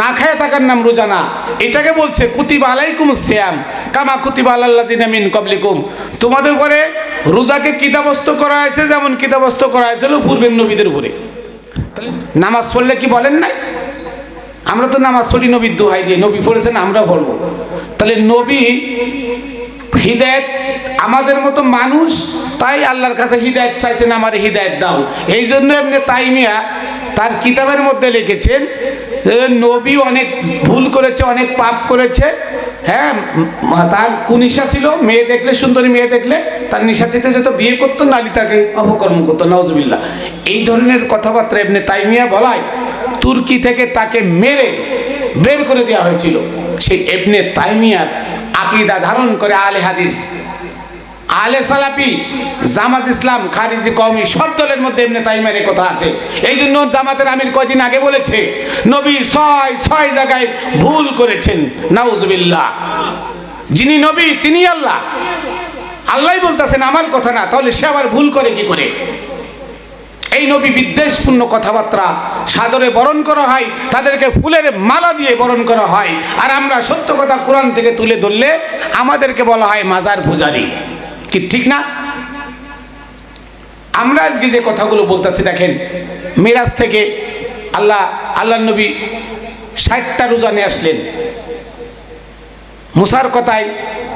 না খায় থাকার নাম রোজা না। এটাকে বলছে, কুতিবা আলাইকুম শ্যাম কামা কুতিবা আল্লাহ মিন কবলিকুম তোমাদের উপরে রোজাকে কিতাবস্ত করা হয়েছে, যেমন কিতাবস্ত করা হয়েছিল পূর্বের নবীদের উপরে। নামাজ পড়লে কি বলেন নাই? আমরা তো নামাজ পড়ি নবীর দোহাই দিয়ে, নবী পড়েছেন, আমরা পড়ব। তাহলে নবী হৃদায়ত আমাদের মতো মানুষ, তাই আল্লাহর কাছে হৃদায়ত চাইছেন, আমার হৃদায়ত দাও। এই জন্য এমনি তাইমিয়া তার কিতাবের মধ্যে লিখেছেন নবী অনেক ভুল করেছে, অনেক পাপ করেছে। হ্যাঁ তার কুনিশা ছিল, মেয়ে দেখলে, সুন্দরী মেয়ে দেখলে, তার নিশা চেতে যেত বিয়ে করতো, নালি তাকে অপকর্ম করতো নজবিল্লা এই ধরনের কথাবার্তা এমনি তাইমিয়া বলায়, তুর্কি থেকে তাকে মেরে বের করে দেওয়া হয়েছিল। সেই এবনে তাইমিয়ার আকিদা ধারণ করে আলে হাদিস। আলে সালাপি জামাত ইসলাম, খারিজি কওমি সব দলের মধ্যে এমনি তাইমের কথা আছে। এই জন্য জামাতের আমির কয়দিন আগে বলেছে, নবী ছয় ছয় জায়গায় ভুল করেছেন। নাউজুবিল্লাহ। যিনি নবী তিনি আল্লাহ। আল্লাহই বলতেছেন, আমার কথা না, তাহলে সে আবার ভুল করে কি করে? এই নবী বিদ্বেষপূর্ণ কথাবার্তা সাদরে বরণ করা হয়, তাদেরকে ফুলের মালা দিয়ে বরণ করা হয়। আর আমরা সত্য কথা কোরআন থেকে তুলে ধরলে আমাদেরকে বলা হয় মাজার পূজারি। কি ঠিক না? আমরা আজকে যে কথাগুলো বলতেছি, দেখেন, মিরাজ থেকে আল্লাহ আল্লাহ নবী ষাটটা রোজা নিয়ে আসলেন। মুসার কথায়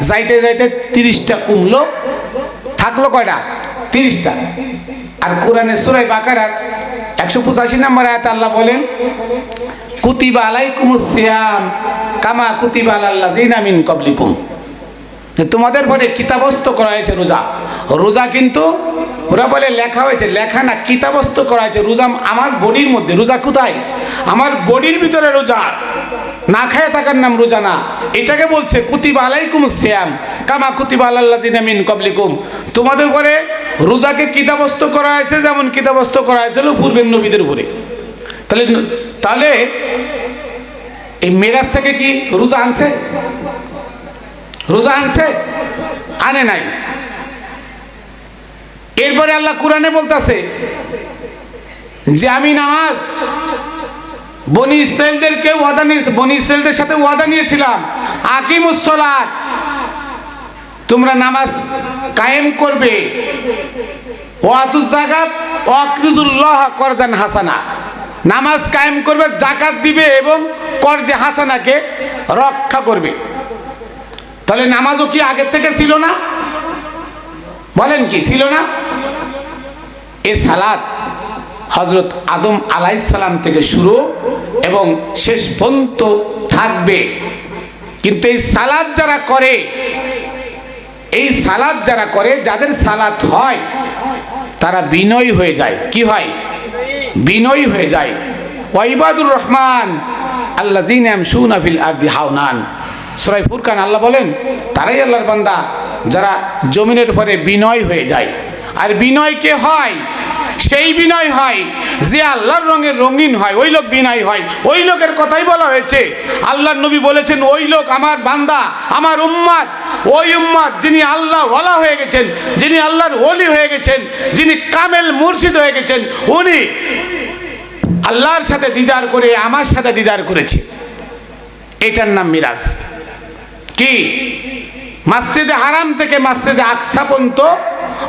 যাইতে যাইতে তিরিশটা কমলো থাকল কয়টা? তিরিশটা। আর কোরআনের সুরাই বাকারার একশো পঁচাশি নম্বর আয়াত আল্লাহ বলেন, কুতিবা আলাইকুম সিয়াম কামা কুতিবা আল্লাহ জিনামিন কবলিকুম তোমাদের পরে কিতাবস্ত করা হয়েছে রোজা। রোজা কিন্তু ওরা বলে লেখা হয়েছে, লেখা না কিতাবস্ত করা হয়েছে। রোজা আমার বডির মধ্যে, রোজা কোথায়? আমার বডির ভিতরে রোজা। না খায় থাকার নাম রোজা না। এটাকে বলছে, কুতিবা আলাইকুম শ্যাম কামা কুতিবা আল্লাহ জিনামিন কবলিকুম তোমাদের উপরে রোজাকে কিতাবস্ত করা হয়েছে যেমন কিতাবস্ত করা হয়েছিল পূর্বের নবীদের উপরে। তাহলে তাহলে এই মেরাজ থেকে কি রোজা আনছে? রোজা আনছে? আনে নাই। এরপরে আল্লাহ কোরআনে বলতেছে যে আমি নামাজ, বনি ইসরায়েলদেরকে ওয়াদা নিয়ে, বনি ইসরায়েলদের সাথে ওয়াদা নিয়েছিলাম। আকিমুসলাত তোমরা নামাজ কায়েম করবে। ওয়াতুজ জাকাত ওয়াকরিজুল্লাহ করজান হাসানা। নামাজ কায়েম করবে জাকাত দিবে এবং করজে হাসানাকে রক্ষা করবে। তাহলে নামাজও কি আগের থেকে ছিল না? বলেন কি, ছিল না? এ সালাত হজরত আদম আলাইসালাম থেকে শুরু এবং শেষ পর্যন্ত থাকবে। কিন্তু এই সালাদ যারা করে, এই সালাদ যারা করে, যাদের সালাত হয়, তারা বিনয় হয়ে যায়। কি হয়? বিনয় হয়ে যায়। ওয়াইবাদুর রহমান আল্লাহ জিনাম সুনাফিল আরদি হাওনান। সরাই ফুরকান আল্লাহ বলেন, তারাই আল্লাহর বান্দা যারা জমিনের উপরে বিনয় হয়ে যায়। আর বিনয় কে হয়? সেই বিনয় হয় যে আল্লাহর রঙের রঙিন হয়, ওই লোক বিনয় হয়। ওই লোকের কথাই বলা হয়েছে, আল্লাহর নবী বলেছেন, ওই লোক আমার বান্দা, আমার উম্মাদ। ওই উম্মাদ যিনি আল্লাহ ওয়ালা হয়ে গেছেন, যিনি আল্লাহর ওলি হয়ে গেছেন, যিনি কামেল মুর্শিদ হয়ে গেছেন, উনি আল্লাহর সাথে দিদার করে, আমার সাথে দিদার করেছে। এটার নাম মিরাজ। কি? মসজিদে হারাম থেকে মসজিদে আকসা পর্যন্ত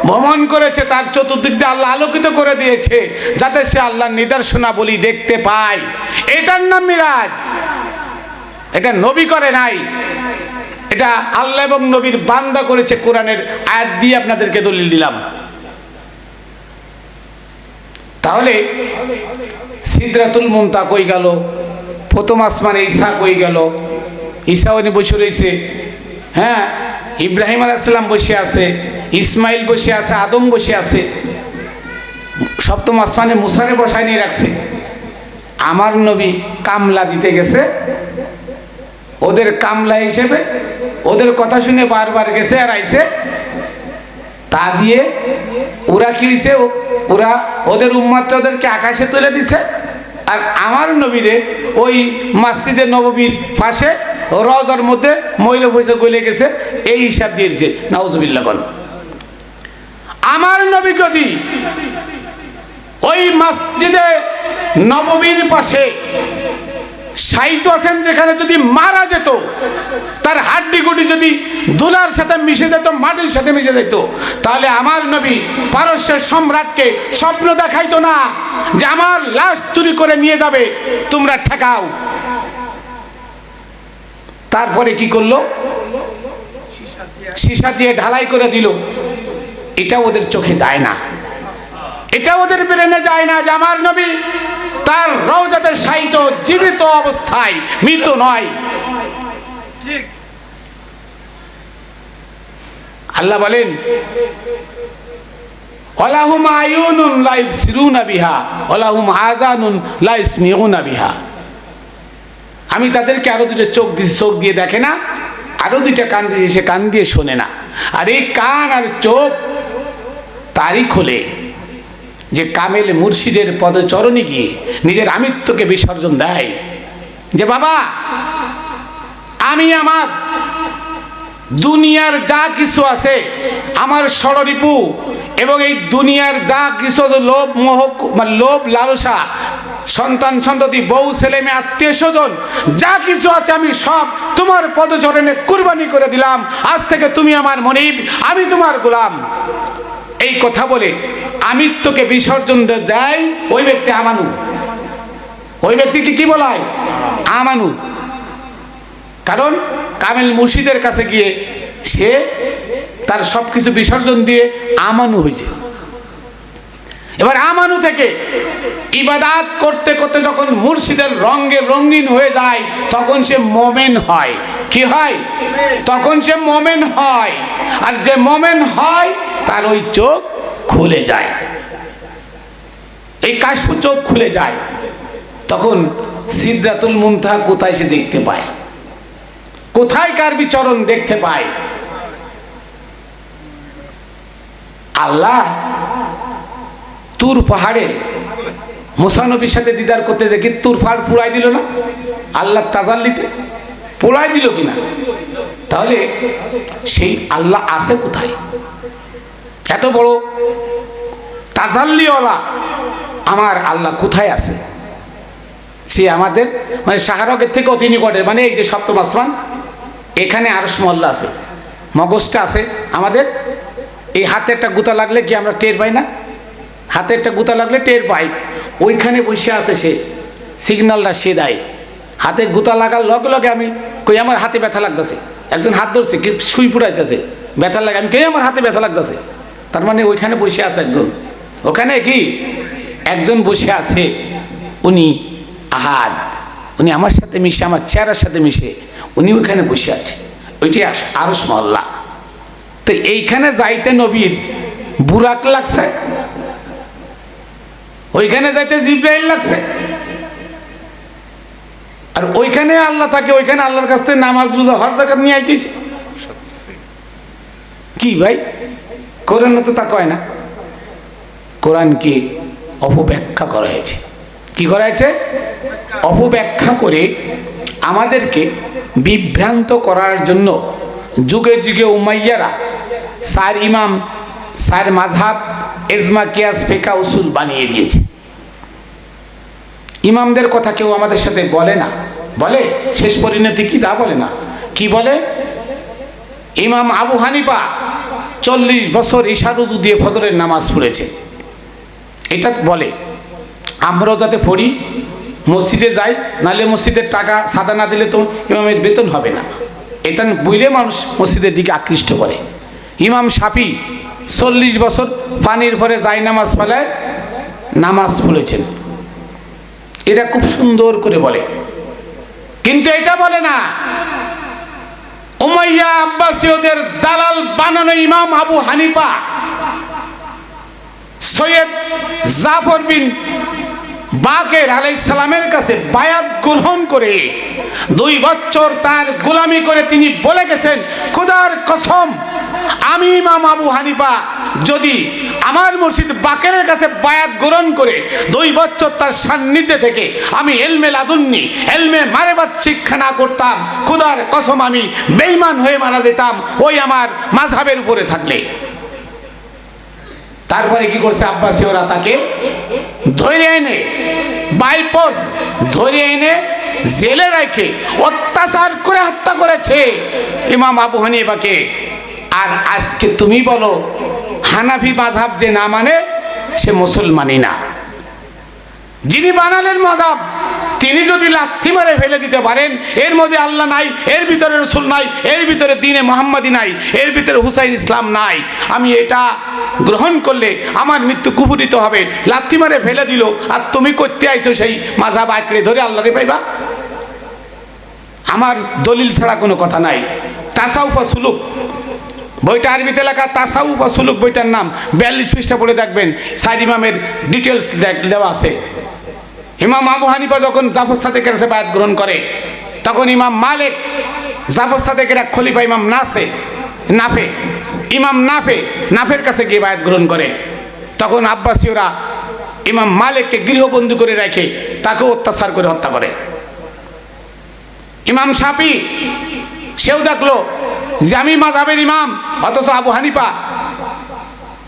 ভ্রমণ করেছে, তার চতুর্দিক দিয়ে আল্লাহ আলোকিত করে দিয়েছে, যাতে সে আল্লাহর নিদর্শনাবলী দেখতে পায়। এটার নাম মিরাজ। এটা নবী করে নাই। এটা আল্লাহ এবং নবীর বান্দা করেছে কোরআনের আয়াত দিয়ে আপনাদেরকে দলিল দিলাম। তাহলে সিদ্রাতুল মুমতা কই গেল? প্রথম আসমানে ঈসা কই গেল? ঈসা উনি বসে রয়েছে। হ্যাঁ ইব্রাহিম আলাইসাল্লাম বসে আছে, ইসমাইল বসে আছে, আদম বসে আছে। সপ্তম আসমানে মুসারে বসায় নিয়ে রাখছে। আমার নবী কামলা দিতে গেছে। ওদের কামলা হিসেবে ওদের কথা শুনে বারবার গেছে আর আইছে। তা দিয়ে ওরা কি হয়েছে ওরা ওদের উম্মাত্রা ওদেরকে আকাশে তুলে দিছে। আর আমার নবীরে ওই মসজিদে নববীর পাশে রজার মধ্যে মহিলা পয়সা গলে গেছে, এই হিসাব দিয়ে দিছে। নাউজবিল্লা বল। আমার নবী যদি ওই মসজিদে নববীর পাশে সাহিত্য আছেন, যেখানে যদি মারা যেত, তার হাড্ডি গুটি যদি দুলার সাথে মিশে যেত, মাটির সাথে মিশে যেত, তাহলে আমার নবী পারস্যের সম্রাটকে স্বপ্ন দেখাইতো না যে আমার লাশ চুরি করে নিয়ে যাবে, তোমরা ঠেকাও। তারপরে কি করল? সীসা দিয়ে ঢালাই করে দিল। এটা ওদের চোখে যায় না। এটা ওদের ব্রেনে যায় না যে আমার নবী তার রওজাতে সাহিত্য জীবিত অবস্থায় মৃত নয়। আল্লাহ বলেন ওলাহুম আয়ুনুন লাইফ ইবসিরুনা বিহা ওলাহুম আজানুন লাইফ ইসমিউনা বিহা। আমি তাদেরকে আরও দুটো চোখ দিয়ে চোখ দিয়ে দেখে না, আরও দুইটা কান দিয়ে সে কান দিয়ে শোনে না। আর এই কান আর চোখ তারই খোলে যে কামেল মুর্শিদের পদচরণে গিয়ে নিজের আমিত্বকে বিসর্জন দেয়, যে বাবা, আমি আমার দুনিয়ার যা কিছু আছে, আমার ষড়রিপু এবং এই দুনিয়ার যা কিছু লোভ মোহ মানে লোভ লালসা সন্তান সন্ততি, বউ, ছেলে, মেয়ে, আত্মীয় স্বজন, যা কিছু আছে আমি সব তোমার পদচরণে কুরবানি করে দিলাম। আজ থেকে তুমি আমার মনিব, আমি তোমার গোলাম। এই কথা বলে আমিত্বকে বিসর্জন দেয় ওই ব্যক্তি আমানু। ওই ব্যক্তিকে কি বলায়? আমানু। কারণ কামেল মুর্শিদের কাছে গিয়ে সে তার সব কিছু বিসর্জন দিয়ে আমানু হয়েছে। এবার আমানু থেকে ইবাদাত করতে করতে যখন মুর্শিদের রঙে রঙিন হয়ে যায়, তখন সে মোমেন হয়। কি হয়? তখন সে মোমেন হয়। আর যে মোমেন হয়, তার ওই চোখ খুলে যায়। এই কাশফু চোখ খুলে যায়। তখন সিদ্ধাতুল মুনতাহা কোথায় সে দেখতে পায়? কোথায় কার বিচরণ দেখতে পায়? আল্লাহ তুর পাহাড়ে মুসানবীর সাথে দিদার করতে দেখি তুর পাহাড় পুড়াই দিল না? আল্লাহ তাজাল্লিতে পোড়াই দিল কিনা? তাহলে সেই আল্লাহ আছে কোথায়? এত বড় তাজাল্লিওয়ালা আমার আল্লাহ কোথায় আছে? সে আমাদের মানে সাহারকের থেকে অতি নিকটে মানে এই যে সপ্তম আসমান, এখানে আরস মল্লা আছে, মগজটা আছে আমাদের, এই হাতে একটা গুতা লাগলে কি আমরা টের পাই না? হাতে একটা গুতা লাগলে টের পাই ওইখানে বসে আছে সে। সিগন্যালটা সে দেয়। হাতে গুতা লাগার লগে লগে আমি কই, আমার হাতে ব্যথা লাগতেছে। একজন হাত ধরছে, কি সুই পুড়াইতেছে। ব্যথা লাগে, আমি কই, আমার হাতে ব্যথা লাগতেছে। তার মানে ওইখানে বসে আছে একজন। ওখানে কি? একজন বসে আছে। উনি আহাদ। উনি আমার সাথে মিশে, আমার চেহারার সাথে মিশে, উনি ওইখানে বসে আছে। ওইটি আরস মহল্লা। তো এইখানে যাইতে নবীর বুরাক লাগছে। ওইখানে যাইতে জিব্রাইল লাগছে। আর ওইখানে আল্লাহ থাকে ওইখানে আল্লাহর কাছ থেকে নামাজ, রোজা, হজ জাকাত নিয়ে আইতেছে। কি ভাই? কোরআন তো তা কয় না। কোরআনকে অপব্যাখ্যা করা হয়েছে? কি করা হয়েছে? অপব্যাখ্যা করে আমাদেরকে বিভ্রান্ত করার জন্য যুগে যুগে উমাইয়ারা সার ইমাম সার মাঝহাব এজমা, কিয়াস, ফেকা, উসুল বানিয়ে দিয়েছে। ইমামদের কথা কেউ আমাদের সাথে বলে না। বলে? শেষ পরিণতি কি তা বলে না। কি বলে? ইমাম আবু হানিফা চল্লিশ বছর ইশারুজু দিয়ে ফজরের নামাজ পড়েছে। এটা বলে। আমরাও যাতে পড়ি, মসজিদে যাই, নাহলে মসজিদের টাকা সাদা না দিলে তো ইমামের বেতন হবে না। এটা বুঝলে মানুষ মসজিদের দিকে আকৃষ্ট করে। ইমাম সাপি চল্লিশ বছর পানির পরে যাই নামাজ ফেলায় নামাজ পড়েছেন। এটা খুব সুন্দর করে বলে। কিন্তু এটা বলে না। উমাইয়া আব্বাসীয়দের দালাল বানানো ইমাম আবু হানিফা, সৈয়দ জাফর বিন বাকের সালামের কাছে বায়াত গ্রহণ করে দুই বছর তার গোলামি করে তিনি বলে গেছেন, খুদার কসম, আমি ইমাম আবু হানিফা, যদি আমার মুর্শিদ বাকেরের কাছে বায়াত গ্রহণ করে দুই বছর তার সান্নিধ্যে থেকে আমি এলমে লাদুন্নি, এলমে মারেবাদ শিক্ষা না করতাম, খুদার কসম আমি বেইমান হয়ে মারা যেতাম, ওই আমার মাঝহাবের উপরে থাকলে। তারপরে কি করছে আব্বাসীয়রা তাকে ধরে এনে, বাইপোস ধরে এনে জেলে রেখে অত্যাচার করে হত্যা করেছে। ইমাম আবু হানিফাকে, আর আজকে তুমি বলো হানাফি মাঝহাব যে না মানে সে মুসলমানই না। যিনি বানালেন মজাব তিনি যদি লাথি মারে ফেলে দিতে পারেন, এর মধ্যে আল্লাহ নাই, এর ভিতরে রসুল নাই, এর ভিতরে দিনে মোহাম্মদী নাই, এর ভিতরে হুসাইন ইসলাম নাই। আমি এটা গ্রহণ করলে আমার মৃত্যু কুপুরিত হবে, লাথি মারে ফেলে দিল, আর তুমি করতে আইছো সেই মাঝাব আঁকড়ে ধরে আল্লাহরে পাইবা? আমার দলিল ছাড়া কোনো কথা নাই। তাসাউফা সুলুক বইটা আরবিতে লেখা তাসাউ বা সুলুক বইটার নাম। বিয়াল্লিশ পৃষ্ঠা পড়ে দেখবেন, সাইদ ইমামের ডিটেলস দেওয়া আছে। ইমাম আবু হানিফা যখন জাফর সাদেকের কাছে বায়াত গ্রহণ করে, তখন ইমাম মালিক, জাফর সাদেকের এক খলিফা ইমাম নাসে নাফে, ইমাম নাফে, নাফের কাছে গিয়ে বায়াত গ্রহণ করে। তখন আব্বাসীয়রা ইমাম মালিককে গৃহবন্দী করে রেখে তাকে অত্যাচার করে হত্যা করে। ইমাম সাপি সেও দেখল যে আমি মাঝাবের ইমাম, অথচ আবু হানিফা।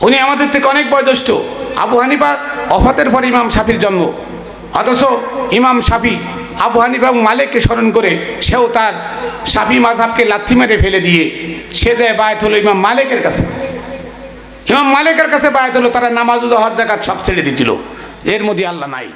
উনি আমাদের থেকে অনেক বয়োজ্যেষ্ঠ। আবু হানিফা অফাতের পর ইমাম সাফির জন্ম। অথচ ইমাম সাফি আবু হানিফা এবং মালিককে স্মরণ করে সেও তার সাফি মাঝহাবকে লাথি মেরে ফেলে দিয়ে সে যায় বায়াত হলো ইমাম মালিকের কাছে। ইমাম মালিকের কাছে বায়াত হলো, তারা নামাজ হজ জাকাত সব ছেড়ে দিয়েছিল। এর মধ্যে আল্লাহ নাই।